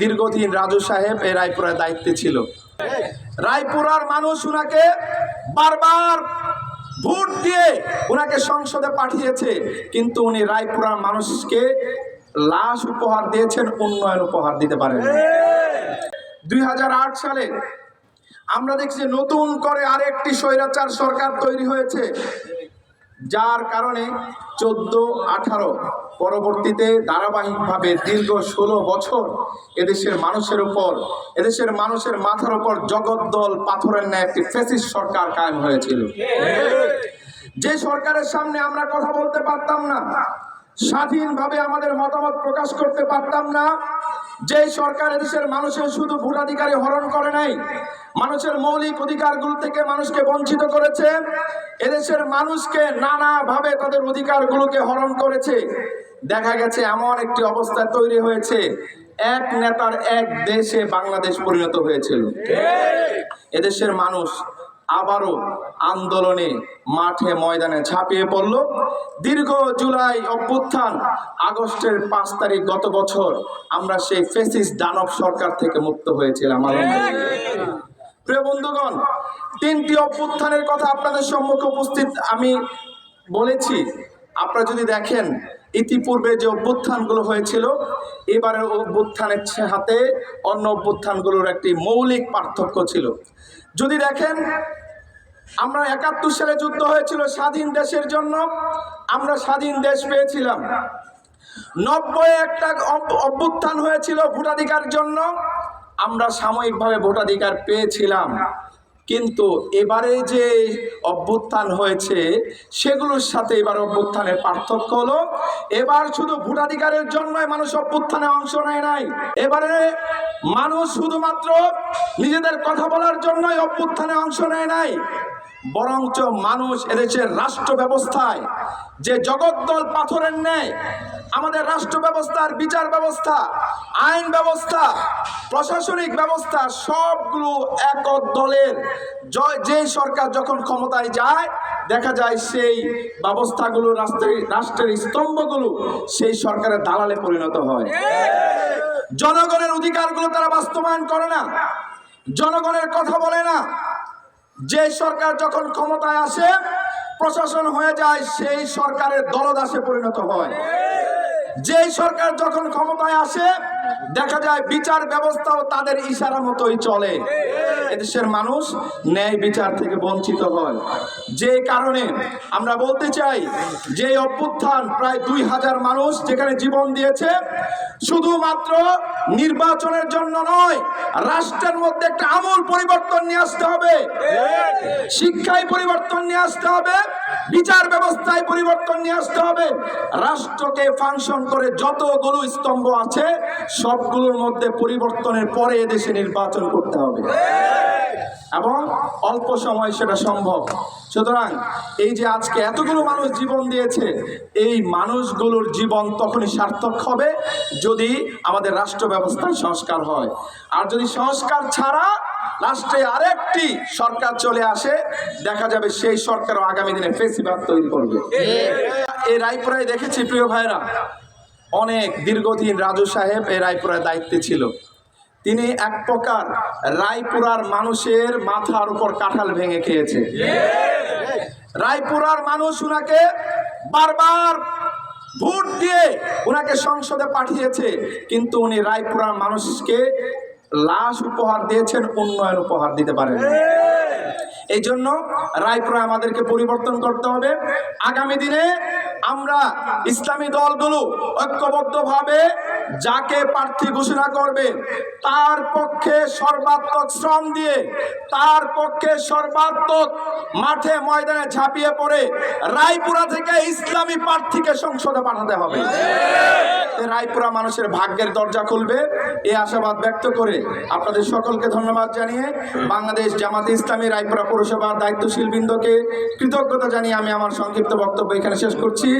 দীর্ঘদিন রাজু সাহেব এই রায়পুরার দায়িত্বে ছিল। রায়পুরার মানুষ উনাকে বারবার ভোট দিয়ে উনাকে সংসদে পাঠিয়েছে, কিন্তু উনি রায়পুরার মানুষকে লাশ উপহার দিয়েছেন, উন্নয়ন উপহার দিতে পারেন দুই হাজার আট সালে আমরা দেখছি নতুন করে আরেকটি স্বৈরাচার সরকার তৈরি হয়েছে। যার কারণে চোদ্দ আঠারো পরবর্তীতে ধারাবাহিকভাবে দীর্ঘ ষোলো বছর এদেশের মানুষের উপর, এদেশের মানুষের মাথার উপর জগদ্দল পাথরের ন্যায় একটি ফেসিস সরকার কায়েম হয়েছিল। যে সরকারের সামনে আমরা কথা বলতে পারতাম না, স্বাধীনভাবে আমাদের মতামত প্রকাশ করতে পারতাম না যে সরকার এদেশের মানুষের শুধু ভোটাধিকারী হরণ করে নাই মানুষের মৌলিক অধিকারগুলো থেকে মানুষকে বঞ্চিত করেছে এদেশের মানুষকে নানাভাবে তাদের অধিকারগুলোকে হরণ করেছে। দেখা গেছে এমন একটি অবস্থা তৈরি হয়েছে এক নেতার এক দেশে বাংলাদেশ পরিণত হয়েছিল। এদেশের মানুষ আবারও আন্দোলনে মাঠে ময়দানে ঝাঁপিয়ে পড়ল। দীর্ঘ জুলাই অভ্যুত্থান, আগস্টের পাঁচ তারিখ গত বছর আমরা সেই ফেসিস দানব সরকার থেকে মুক্ত হয়েছিলাম। প্রিয় বন্ধুগণ, তিনটি অভ্যুত্থানের কথা আপনাদের সম্মুখে উপস্থিত আমি বলেছি। আপনারা যদি দেখেন, ইতিপূর্বে যে অভ্যুত্থানগুলো হয়েছিল, এবারের অভ্যুত্থানের হাতে অন্য অভ্যুত্থানগুলোর একটি মৌলিক পার্থক্য ছিল। যদি দেখেন আমরা একাত্তর সালে যুদ্ধ হয়েছিল স্বাধীন দেশের জন্য। আমরা স্বাধীন দেশ পেয়েছিলাম। নব্বই একটা অভ্যুত্থান হয়েছিল ভোটাধিকার জন্য। আমরা সাময়িকভাবে ভোটাধিকার পেয়েছিলাম। কিন্তু এবারে যে অভ্যুত্থান হয়েছে, সেগুলোর সাথে এবার অভ্যুত্থানের পার্থক্য হলো, এবার শুধু ভোটাধিকারের জন্যই মানুষ অভ্যুত্থানে অংশ নেয় নাই। এবারে মানুষ শুধুমাত্র নিজেদের কথা বলার জন্যই অভ্যুত্থানে অংশ নেয় নাই। বরঞ্চ মানুষ এদেশের রাষ্ট্র ব্যবস্থায়। যে জগদ্দল পাথরের ন্যায় আমাদের রাষ্ট্র ব্যবস্থার বিচার ব্যবস্থা, আইন ব্যবস্থা, প্রশাসনিক ব্যবস্থা সবগুলো এক দলের। যে সরকার যখন ক্ষমতায় যায়, দেখা যায় সেই ব্যবস্থাগুলো, রাষ্ট্রের রাষ্ট্রের স্তম্ভগুলো সেই সরকারের দালালে পরিণত হয়। জনগণের অধিকারগুলো তারা বাস্তবায়ন করে না। জনগণের কথা বলে না। যে সরকার যখন ক্ষমতায় আসে, প্রশাসন হয়ে যায়, সেই সরকারের দলদাসে পরিণত হয়। যে সরকার যখন ক্ষমতায় আসে দেখা যায় বিচার ব্যবস্থাও তাদের ইশারা মতোই চলে। এদেশের মানুষ ন্যায় বিচার থেকে বঞ্চিত হয়। যে কারণে আমরা বলতে চাই যে অভ্যুত্থান প্রায় দুই হাজার মানুষ যেখানে জীবন দিয়েছে, শুধুমাত্র নির্বাচনের জন্য নয়, রাষ্ট্রের মধ্যে একটা আমূল পরিবর্তন নিয়ে আসতে হবে। শিক্ষায় পরিবর্তন নিয়ে আসতে হবে, বিচার ব্যবস্থায় পরিবর্তন নিয়ে আসতে হবে। রাষ্ট্রকে ফাংশন করে যতগুলো স্তম্ভ আছে সবগুলোর মধ্যে পরিবর্তনের পরে এদেশে নির্বাচন করতে হবে। এবং অল্প সময় সেটা সম্ভব। সুতরাং এই যে আজকে এতগুলো মানুষ জীবন দিয়েছে এই মানুষগুলোর জীবন তখনই সার্থক হবে যদি আমাদের রাষ্ট্র ব্যবস্থায় সংস্কার হয়। আর যদি সংস্কার ছাড়া রাষ্ট্রে আরেকটি সরকার চলে আসে দেখা যাবে সেই সরকারও আগামী দিনে ফেসিবাদ তৈরি করবে। এই রায়পুরায় দেখেছি প্রিয় ভাইরা অনেক দীর্ঘদিন রাজু সাহেব এই রায়পুরার দায়িত্বে ছিল। তিনি এক প্রকার রায়পুরার মানুষের মাথার উপর কাঁঠাল ভেঙে খেয়েছে। রায়পুরার মানুষ উনাকে বারবার ভোট দিয়ে উনাকে সংসদে পাঠিয়েছে, কিন্তু উনি রায়পুরার মানুষকে লাশ উপহার দিয়েছেন, উন্নয়ন উপহার দিতে পারেন এই জন্য রায়পুরা আমাদেরকে পরিবর্তন করতে হবে। আগামী দিনে আমরা ইসলামী দলগুলো ঐক্যবদ্ধভাবে যাকে প্রার্থী ঘোষণা করবে, তার পক্ষে সর্বাত্মক শ্রম দিয়ে, তার পক্ষে সর্বাত্মক মাঠে ময়দানে ঝাঁপিয়ে পড়ে রায়পুরা থেকে ইসলামী প্রার্থীকে সংসদে পাঠাতে হবে। রায়পুরা মানুষের ভাগ্যের দরজা খুলবে এই আশাবাদ ব্যক্ত করে আপনাদের সকলকে ধন্যবাদ জানিয়ে বাংলাদেশ জামাতে ইসলামী রায়পুরা পৌরসভার দায়িত্বশীল বৃন্দকে কৃতজ্ঞতা জানিয়ে আমি আমার সংক্ষিপ্ত বক্তব্য এখানে শেষ করছি।